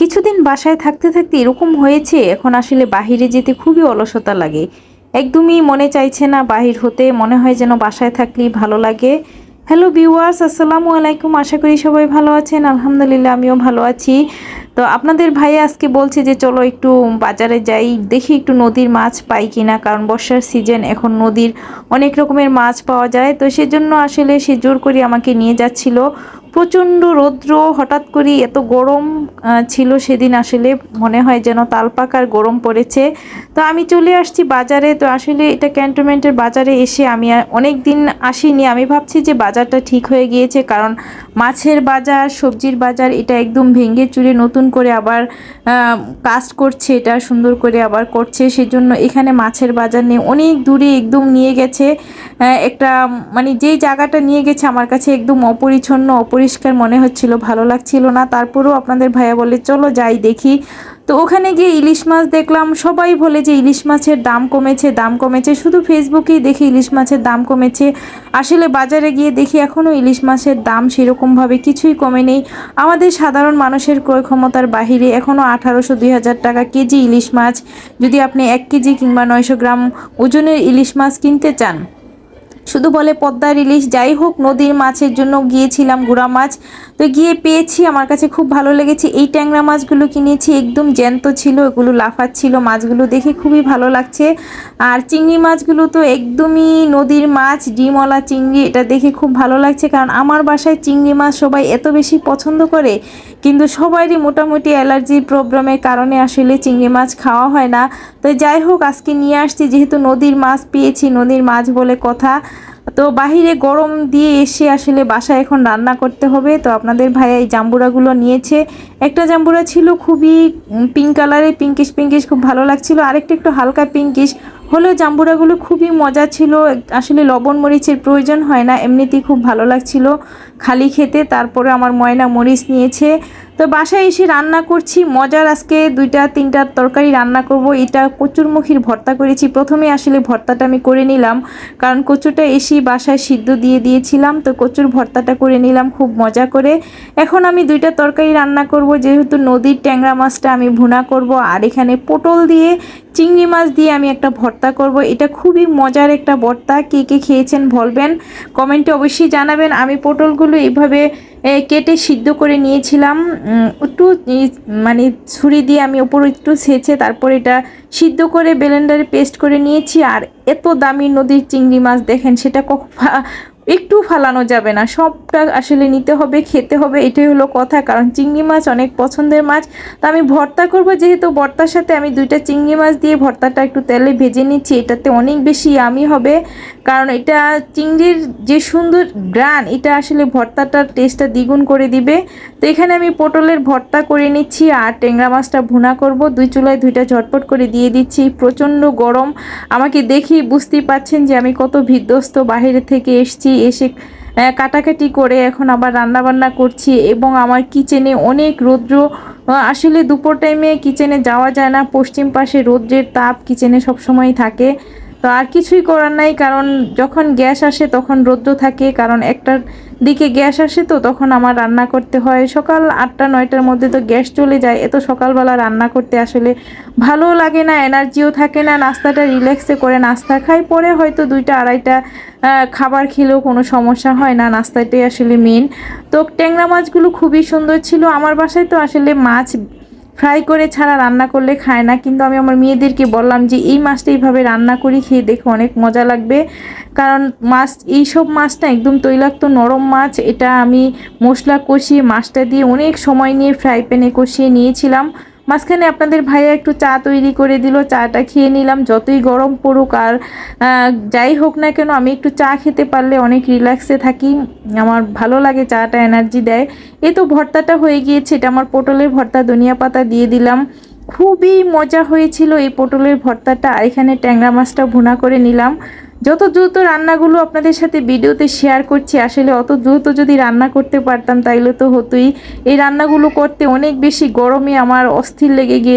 কিছুদিন বাসায় থাকতে থাকতে এরকম হয়েছে, এখন আসলে বাহিরে যেতে খুবই অলসতা লাগে। একদমই মনে চাইছে না বাহির হতে, মনে হয় যেন বাসায় থাকলেই ভালো লাগে। হ্যালো ভিউয়ার্স, আসসালামু আলাইকুম, আশা করি সবাই ভালো আছেন। আলহামদুলিল্লাহ, আমিও ভালো আছি। তো আপনাদের ভাই আজকে বলছে যে, চলো একটু বাজারে যাই, দেখি একটু নদীর মাছ পাই কিনা, কারণ বর্ষার সিজন, এখন নদীর অনেক রকমের মাছ পাওয়া যায়। তো সেজন্য আসলে সে জোর করে আমাকে নিয়ে যাচ্ছিল। প্রচণ্ড রৌদ্র হঠাৎ করে এত গরম ছিল সেদিন আসলে মনে হয় যেন তালপাকার গরম পড়েছে। তো আমি চলে আসছি বাজারে, তো আসলে এটা ক্যান্টনমেন্টের বাজারে এসে আমি অনেক দিন আসিনি। আমি ভাবছি যে বাজারটা ঠিক হয়ে গিয়েছে, কারণ মাছের বাজার, সবজির বাজার এটা একদম ভেঙে চুরে নতুন করে আবার কাজ করছে, এটা সুন্দর করে আবার করছে। সেজন্য এখানে মাছের বাজার নেই অনেক দূরে একদম নিয়ে গেছে। একটা মানে যেই জায়গাটা নিয়ে গেছে আমার কাছে একদম অপরিচ্ছন্ন অপরিষ্কার মনে হচ্ছিল, ভালো লাগছিল না। তারপরেও আপনাদের ভাইয়া বলে চলো যাই দেখি। তো ওখানে গিয়ে ইলিশ মাছ দেখলাম, সবাই বলে যে ইলিশ মাছের দাম কমেছে দাম কমেছে। শুধু ফেসবুকেই দেখি ইলিশ মাছের দাম কমেছে। আসলে বাজারে গিয়ে দেখি এখনও ইলিশ মাছের দাম সেরকমভাবে কিছুই কমে নেই আমাদের সাধারণ মানুষের ক্রয় ক্ষমতার বাহিরে এখনও আঠারোশো দুই হাজার টাকা কেজি ইলিশ মাছ। যদি আপনি এক কেজি কিংবা নয়শো গ্রাম ওজনের ইলিশ মাছ কিনতে চান শুধু বলে পদ্মার ইলিশ, যাই হোক, নদীর মাছের জন্য গিয়েছিলাম গুড়া মাছ। তো গিয়ে পেয়েছি, আমার কাছে খুব ভালো লেগেছে। এই ট্যাংরা মাছগুলো কিনেছি, একদম জ্যান্ত ছিল, এগুলো লাফাচ্ছিল, মাছগুলো দেখে খুবই ভালো লাগছে। আর চিংড়ি মাছগুলো তো একদমই নদীর মাছ, ডিমওয়ালা চিংড়ি, এটা দেখে খুব ভালো লাগছে। কারণ আমার বাসায় চিংড়ি মাছ সবাই এত বেশি পছন্দ করে, কিন্তু সবারই মোটামুটি অ্যালার্জির প্রবলেমের কারণে আসলে চিংড়ি মাছ খাওয়া হয় না। তো যাই হোক, আজকে নিয়ে আসছি, যেহেতু নদীর মাছ পেয়েছি, নদীর মাছ বলে কথা। তো বাহিরে গরম দিয়ে এসে আসলে বাসায় এখন রান্না করতে হবে। তো আপনাদের ভাইয়া এই জাম্বুরাগুলো নিয়েছে। একটা জাম্বুরা ছিল খুবই পিঙ্ক কালারে পিঙ্কিশ পিঙ্কিশ খুব ভালো লাগছিল। আরেকটা একটু হালকা পিঙ্কিশ হলেও জাম্বুরাগুলো খুবই মজা ছিল। আসলে লবণ মরিচের প্রয়োজন হয় না, এমনিতেই খুব ভালো লাগছিল। খালি খেতে, তারপরে আমার ময়না মরিচ নিয়েছে। তো বাসায় এসে রান্না করছি। মজার আজকে দুইটা, তিনটা তরকারি রান্না করব। এটা কচুরমুখীর ভর্তা করেছি। প্রথমে আসলে ভর্তাটা আমি করে নিলাম। কারণ কচুটা এসেই বাসায় সিদ্ধ দিয়ে দিয়েছিলাম। তো কচুর ভর্তাটা করে নিলাম খুব মজা করে। এখন আমি দুইটা তরকারি রান্না করব। যেহেতু নদীর ট্যাংরা মাছটা আমি ভুনা করব। আর এখানে পটল দিয়ে, চিংড়ি মাছ দিয়ে আমি একটা ভর্তা করব। এটা খুবই মজার একটা ভর্তা। কে কে খেয়েছেন বলবেন? কমেন্টে অবশ্যই জানাবেন। আমি পটলগুলো এইভাবে কেটে সিদ্ধ করে নিয়েছিলাম। একটু মানে ছুরি দিয়ে আমি ওপর একটু সেচে তারপর এটা সিদ্ধ করে ব্লেন্ডারে পেস্ট করে নিয়েছি। আর এত দামি নদীর চিংড়ি মাছ দেখেন, সেটা একটু ফালানো যাবে না। সবটা আসলে নিতে হবে, খেতে হবে, এটাই হলো কথা। কারণ চিংড়ি মাছ অনেক পছন্দের মাছ। তো আমি ভর্তা করব, যেহেতু ভর্তার সাথে আমি দুইটা চিংড়ি মাছ দিয়ে ভর্তাটা একটু তেলে ভেজে নিচ্ছি, এটাতে অনেক বেশি আমি হবে। কারণ এটা চিংড়ির যে সুন্দর গ্রান, এটা আসলে ভর্তাটার টেস্টটা দ্বিগুণ করে দিবে। তো এখানে আমি পটলের ভর্তা করে নিচ্ছি আর ট্যাংরা মাছটা ভুনা করব। দুই চুলায় দুইটা ঝটপট করে দিয়ে দিচ্ছি, প্রচণ্ড গরম। আমাকে দেখি বুঝতেই পাচ্ছেন যে আমি কত বিধ্বস্ত বাইরে থেকে এসছি। এসে কাটাকাটি করে এখন আবার রান্নাবান্না করছি এবং আমার কিচেনে অনেক রৌদ্র আসলে দুপুর টাইমে কিচেনে যাওয়া যায় না। পশ্চিম পাশে রৌদ্রের তাপ কিচেনে সবসময় থাকে। তো আর কিছুই করার নাই, কারণ যখন গ্যাস আসে তখন রৌদ্র থাকে, কারণ একটার দিকে গ্যাস আসে তো তখন আমার রান্না করতে হয়। সকাল আটটা, নয়টার মধ্যে তো গ্যাস চলে যায়, এত সকালবেলা রান্না করতে আসলে ভালো লাগে না, এনার্জিও থাকে না, নাস্তাটা রিল্যাক্সে করে নাস্তা খাই, পরে হয়তো দুইটা, আড়াইটা খাবার খেলেও কোনো সমস্যা হয় না, নাস্তাটাই আসলে মেন তো ট্যাংরা মাছগুলো খুবই সুন্দর ছিল, আমার বাসায় তো আসলে মাছ ফ্রাই করে ছাড়া রান্না করলে খায় না, কিন্তু আমি আমার মেয়েদেরকে বললাম যে এই মাছটা এইভাবে রান্না করি খেয়ে দেখে অনেক মজা লাগবে। কারণ মাছ, এইসব মাছটা একদম তৈলাক্ত নরম মাছ, এটা আমি মশলা কষিয়ে মাছটা দিয়ে অনেক সময় নিয়ে ফ্রাই প্যানে কষিয়ে নিয়েছিলাম। মাঝখানে আপনাদের ভাইয়া একটু চা তৈরি করে দিল, চাটা খেয়ে নিলাম, যতই গরম পড়ুক আর যাই হোক না কেন আমি একটু চা খেতে পারলে অনেক রিল্যাক্সে থাকি, আমার ভালো লাগে চাটা এনার্জি দেয়। এ তো ভর্তাটা হয়ে গিয়েছে, এটা আমার পটলের ভর্তা, ধনিয়া পাতা দিয়ে দিলাম। খুবই মজা হয়েছিল এই পটলের ভর্তাটা এখানে ট্যাংরা মাছটা ভুনা করে নিলাম। যত দ্রুত রান্নাগুলো আপনাদের সাথে ভিডিওতে শেয়ার করছি, আসলে অত দ্রুত যদি রান্না করতে পারতাম তাইলে তো হতোই। এই রান্নাগুলো করতে অনেক বেশি গরমে আমার অস্থির লেগে গিয়ে